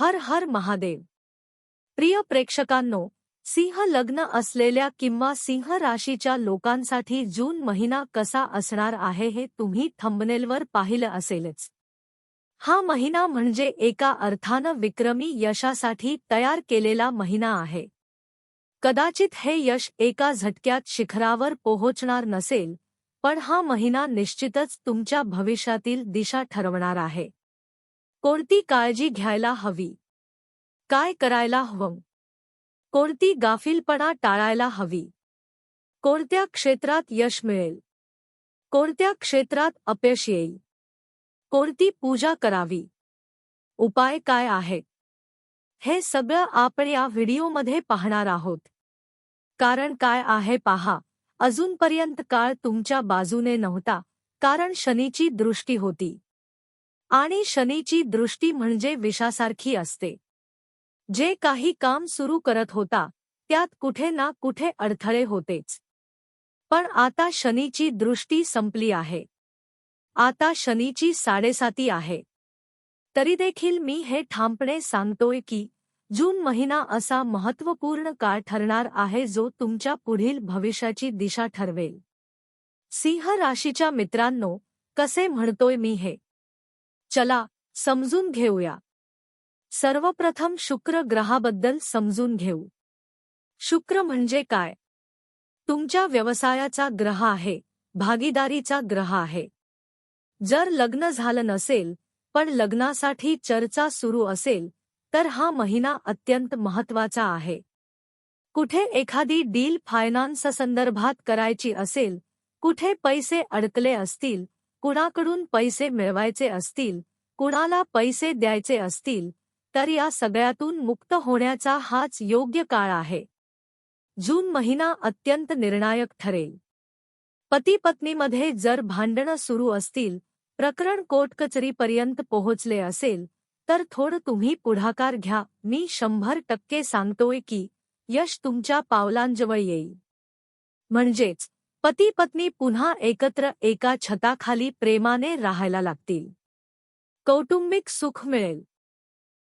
हर हर महादेव. प्रिय प्रेक्षकांनो सिंह लग्न असलेल्या किंवा सिंह राशीच्या लोकांसाठी जून महिना कसा असणार आहे हे तुम्ही थंबनेलवर पाहिलं असेलच. हा महिना म्हणजे एका अर्थानं विक्रमी यशासाठी तयार केलेला महिना आहे. कदाचित हे यश एका झटक्यात शिखरावर पोहोचणार नसेल पण हा महिना निश्चितच तुमच्या भविष्यातील दिशा ठरवणार आहे. कोणती काळजी घ्यायला हवी? काय करायला हवं? कोणती गाफीलपणा टाळायला हवी? कोणत्या क्षेत्रात यश मिळेल? कोणत्या क्षेत्रात अपयश येईल? कोणती पूजा करावी? उपाय काय आहे हे सगळं आपण या व्हिडिओमध्ये पाहणार आहोत. कारण काय आहे पहा अजूनपर्यंत काळ तुमच्या बाजूने नव्हता कारण शनीची दृष्टी होती. आणि शनीची दृष्टी म्हणजे विषासारखी असते. जे काही काम सुरू करत होता त्यात कुठे ना कुठे अडथळे होतेच. पण आता शनीची दृष्टी संपली आहे. आता शनीची साडेसाती आहे. तरी देखील मी हे ठामपणे सांगतोय की जून महिना असा महत्त्वपूर्ण काळ ठरणार आहे जो तुमच्या पुढील भविष्याची दिशा ठरवेल. सिंह राशीच्या मित्रांनो कसे म्हणतोय मी हे? चला समजून घेऊया. सर्वप्रथम शुक्र ग्रहाबद्दल समजून घेऊ. शुक्र म्हणजे काय? तुमच्या व्यवसायाचा ग्रह आहे भागीदारीचा ग्रह आहे. जर लग्न झालं नसेल पण लग्नासाठी चर्चा सुरू असेल तर हा महिना अत्यंत महत्त्वाचा आहे. कुठे एखादी डील फायनान्स संदर्भात करायची असेल कुठे पैसे अडकले असतील कुणाकडून पैसे मिळवायचे असतील कुणाला पैसे द्यायचे असतील तर या सगळ्यातून मुक्त होण्याचा हाच योग्य काळ आहे. जून महिना अत्यंत निर्णायक ठरेल. पती पत्नीमध्ये जर भांडणं सुरू असतील प्रकरण कोर्टकचरीपर्यंत पोहोचले असेल तर थोडं तुम्ही पुढाकार घ्या. मी शंभर टक्के सांगतोय की यश तुमच्या पावलांजवळ येईल. म्हणजेच पती पत्नी पुन्हा एकत्र एका छताखाली प्रेमाने राहायला लागतील. कौटुंबिक सुख मिळेल.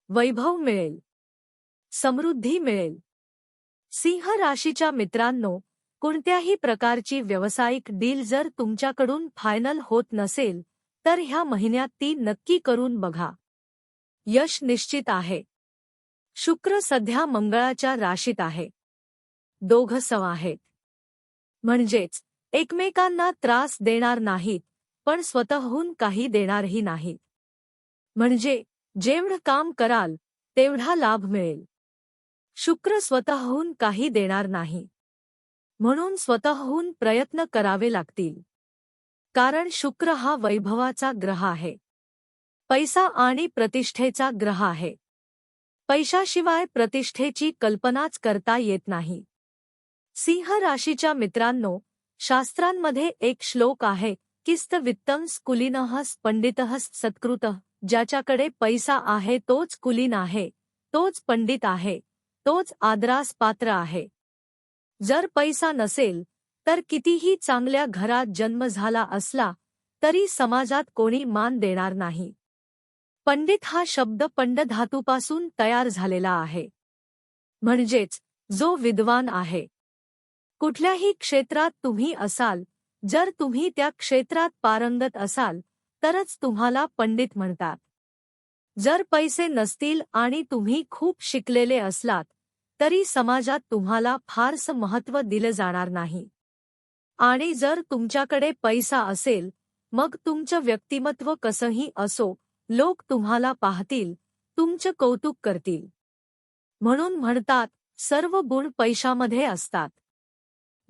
वैभव मिळेल. समृद्धी मिळेल. सिंह राशीच्या मित्रांनो, कोणत्याही प्रकारची व्यावसायिक डील जर तुमच्याकडून फायनल होत नसेल, तर ह्या महिन्यात ती नक्की करून बघा. यश निश्चित आहे. शुक्र सध्या मंगळाच्या राशीत आहे. दोघ सव आहेत. म्हणजेच एकमेकांना त्रास देणार नाहीत पण स्वतःहून काही देणारही नाहीत. म्हणजे जेवढं काम कराल तेवढा लाभ मिळेल. शुक्र स्वतःहून काही देणार नाही. म्हणून स्वतःहून प्रयत्न करावे लागतील. कारण शुक्र हा वैभवाचा ग्रह आहे. पैसा आणि प्रतिष्ठेचा ग्रह आहे. पैशाशिवाय प्रतिष्ठेची कल्पनाच करता येत नाही. सिंह राशीच्या मित्रांनो शास्त्रांमध्ये एक श्लोक आहे किस्त वित्तंस कुलीनहस पंडितहस सत्कृत ज्याच्याकडे पैसा आहे तोच कुलीन आहे तोच पंडित आहे तोच आदरास पात्र आहे. जर पैसा नसेल तर कितीही चांगल्या घरात जन्म झाला असला तरी समाजात कोणी मान देणार नाही. पंडित हा शब्द पंड धातूपासून तयार झालेला आहे. म्हणजेच जो विद्वान आहे. कुठल्याही क्षेत्रात तुम्ही असाल जर तुम्ही त्या क्षेत्रात पारंगत असाल तरच तुम्हाला पंडित म्हणतात. जर पैसे नसतील आणि तुम्ही खूप शिकलेले असलात तरी समाजात तुम्हाला फारसं महत्त्व दिलं जाणार नाही. आणि जर तुमच्याकडे पैसा असेल मग तुमचं व्यक्तिमत्व कसंही असो लोक तुम्हाला पाहतील तुमचं कौतुक करतील. म्हणून म्हणतात सर्व गुण पैशामध्ये असतात.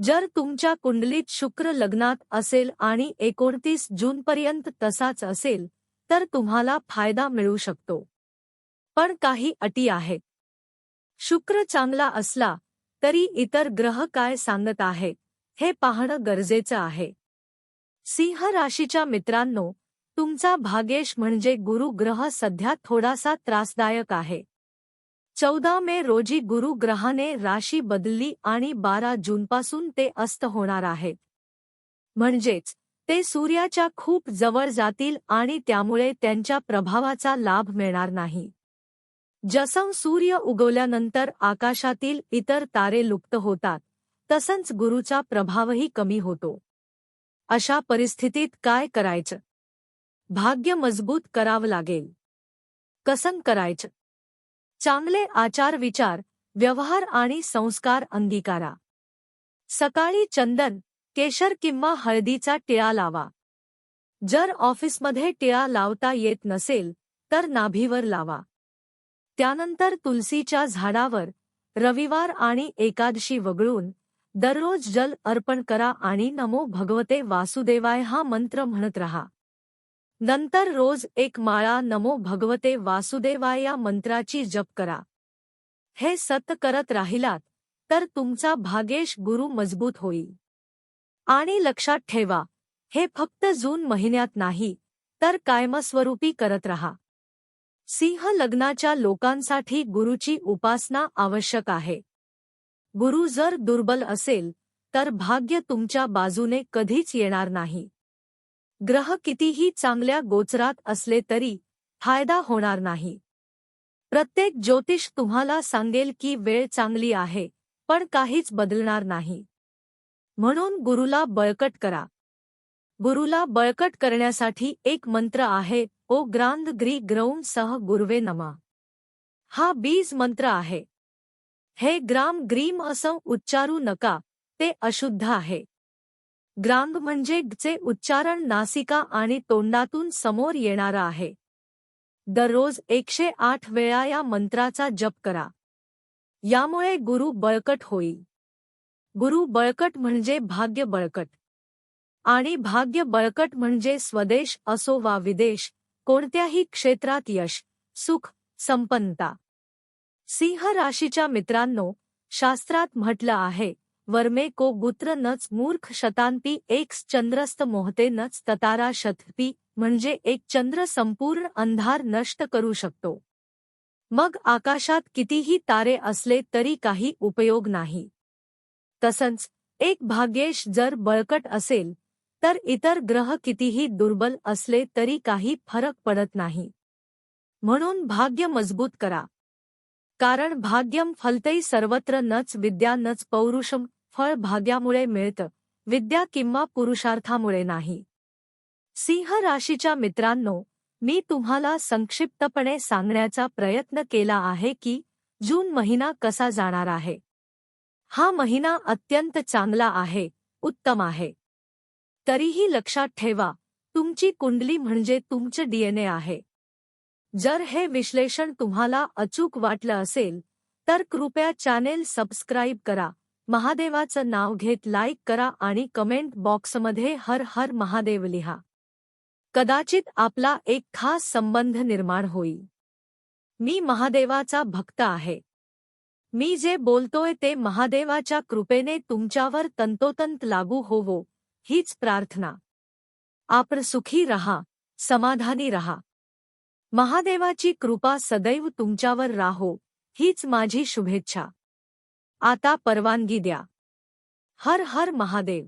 जर तुमच्या कुंडलीत शुक्र लग्नात असेल आणि एकोणतीस जूनपर्यंत तसाच असेल तर तुम्हाला फायदा मिळू शकतो. पण काही अटी आहेत. शुक्र चांगला असला तरी इतर ग्रह काय सांगत आहेत हे पाहणं गरजेचं आहे. सिंह राशीच्या मित्रांनो तुमचा भागेश म्हणजे गुरु ग्रह सध्या थोडासा त्रासदायक आहे. चौदा मे रोजी गुरुग्रहाने राशी बदलली आणि बारा जूनपासून ते अस्त होणार आहेत. म्हणजेच ते सूर्याच्या खूप जवळ जातील आणि त्यामुळे त्यांच्या प्रभावाचा लाभ मिळणार नाही. जसं सूर्य उगवल्यानंतर आकाशातील इतर तारे लुप्त होतात तसंच गुरुचा प्रभावही कमी होतो. अशा परिस्थितीत काय करायचं? भाग्य मजबूत करावं लागेल. कसं करायचं? चांगले आचार विचार व्यवहार आणि संस्कार अंगीकारा. सकाळी चंदन केशर किंवा हळदीचा टिळा लावा. जर ऑफिसमध्ये टिळा लावता येत नसेल तर नाभीवर लावा. त्यानंतर तुलसीच्या झाडावर रविवार आणि एकादशी वगळून दररोज जल अर्पण करा आणि नमो भगवते वासुदेवाय हा मंत्र म्हणत रहा. नंतर रोज एक माळा नमो भगवते वासुदेवाय या मंत्राची जप करा. हे सत करत राहिलात तर तुमचा भागेश गुरु मजबूत होईल. आणि लक्षात ठेवा हे फक्त जून महिन्यात नाही तर कायमस्वरूपी करत रहा. सिंह लग्नाच्या लोकांसाठी गुरुची उपासना आवश्यक आहे. गुरु जर दुर्बल असेल तर भाग्य तुमच्या बाजूने कधीच येणार नाही. ग्रह कितीही चांगल्या गोचरात असले तरी फायदा होणार नाही. प्रत्येक ज्योतिष तुम्हाला सांगेल की वेळ चांगली आहे पण काहीच बदलणार नाही. म्हणून गुरुला बळकट करा. गुरुला बळकट करण्यासाठी एक मंत्र आहे ओ ग्रांद ग्री ग्रौम सह गुरुवे नमा. हा बीज मंत्र आहे. हे ग्राम ग्रीम असं उच्चारू नका ते अशुद्ध आहे. ग्रांग म्हणजे चे उच्चारण नासिका आणि तोंडातून समोर येणारं आहे. दररोज एकशे आठ वेळा या मंत्राचा जप करा. यामुळे गुरु बळकट होईल. गुरु बळकट म्हणजे भाग्य बळकट. आणि भाग्य बळकट म्हणजे स्वदेश असो वा विदेश कोणत्याही क्षेत्रात यश सुख संपन्नता. सिंह राशीच्या मित्रांनो शास्त्रात म्हटलं आहे वर्मे को गुत्र नच मूर्ख शतांती एक चंद्रस्त मोहते नच ततारा शतपी म्हणजे एक चंद्र संपूर्ण अंधार नष्ट करू शकतो. मग आकाशात कितीही तारे असले तरी काही उपयोग नाही. तसंच एक भाग्येश जर बळकट असेल तर इतर ग्रह कितीही दुर्बल असले तरी काही फरक पडत नाही. म्हणून भाग्य मजबूत करा. कारण भाग्यम फलतई सर्वत्र नच विद्या नच पौरुषम फळ भाग्यामुळे मिळतं विद्या किंवा पुरुषार्थामुळे नाही. सिंह राशीच्या मित्रांनो मी तुम्हाला संक्षिप्तपणे सांगण्याचा प्रयत्न केला आहे की जून महिना कसा जाणार आहे. हा महिना अत्यंत चांगला आहे उत्तम आहे. तरीही लक्षात ठेवा तुमची कुंडली म्हणजे तुमचं डीएनए आहे. जर हे विश्लेषण तुम्हाला अचूक वाटलं असेल तर कृपया चॅनेल सबस्क्राईब करा. महादेवाचं नाव घेत लाईक करा आणि कमेंट बॉक्समध्ये हर हर महादेव लिहा. कदाचित आपला एक खास संबंध निर्माण होईल. मी महादेवाचा भक्त आहे. मी जे बोलतोय ते महादेवाच्या कृपेने तुमच्यावर तंतोतंत लागू होवो हीच प्रार्थना. आपण सुखी रहा समाधानी रहा. महादेवाची कृपा सदैव तुमच्यावर राहो हीच माझी शुभेच्छा. आता परवानगी द्या. हर हर महादेव.